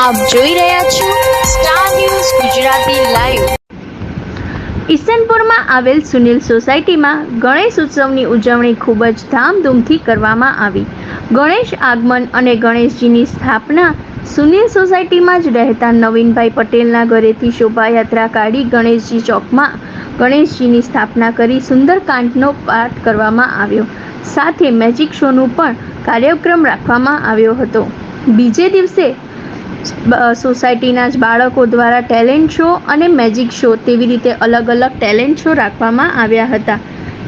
આપ જોઈ રહ્યા છો સ્ટાર ન્યૂઝ ગુજરાતી લાઈવ ઈસનપુરમાં આવેલ સુનિલ સોસાયટીમાં ગણેશ ઉત્સવની ઉજવણી ખૂબ જ ધામધૂમથી કરવામાં આવી. ગણેશ આગમન અને ગણેશજીની સ્થાપના સુનિલ સોસાયટીમાં જ રહેતા નવીનભાઈ પટેલના ઘરેથી શોભાયાત્રા કાઢી ગણેશજી ચોકમાં ગણેશજીની સ્થાપના કરી સુંદરકાંડનો પાઠ કરવામાં આવ્યો. સાથે મેજિક શોનું પણ કાર્યક્રમ રાખવામાં આવ્યો હતો. બીજે દિવસે સોસાયટીના જ બાળકો દ્વારા ટેલેન્ટ શો અને મેજિક શો તેવી રીતે અલગ અલગ ટેલેન્ટ શો રાખવામાં આવ્યા હતા.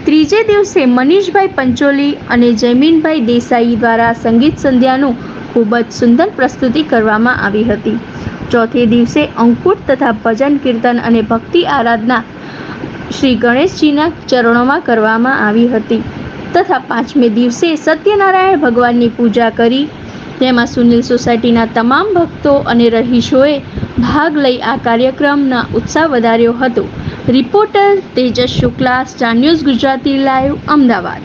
ત્રીજે દિવસે મનીષભાઈ પંચોલી અને જયમીનભાઈ દેસાઈ દ્વારા સંગીત સંધ્યાનું ખૂબ જ સુંદર પ્રસ્તુતિ કરવામાં આવી હતી. ચોથે દિવસે અંકુટ તથા ભજન કીર્તન અને ભક્તિ આરાધના શ્રી ગણેશજીના ચરણોમાં કરવામાં આવી હતી. તથા પાંચમે દિવસે સત્યનારાયણ ભગવાનની પૂજા કરી તેમાં સુનિલ સોસાયટીના તમામ ભક્તો અને રહીશોએ ભાગ લઈ આ કાર્યક્રમના ઉત્સાહ વધાર્યો હતો. Reporter Tejas Shukla, star news Gujarati, live, Ahmedabad.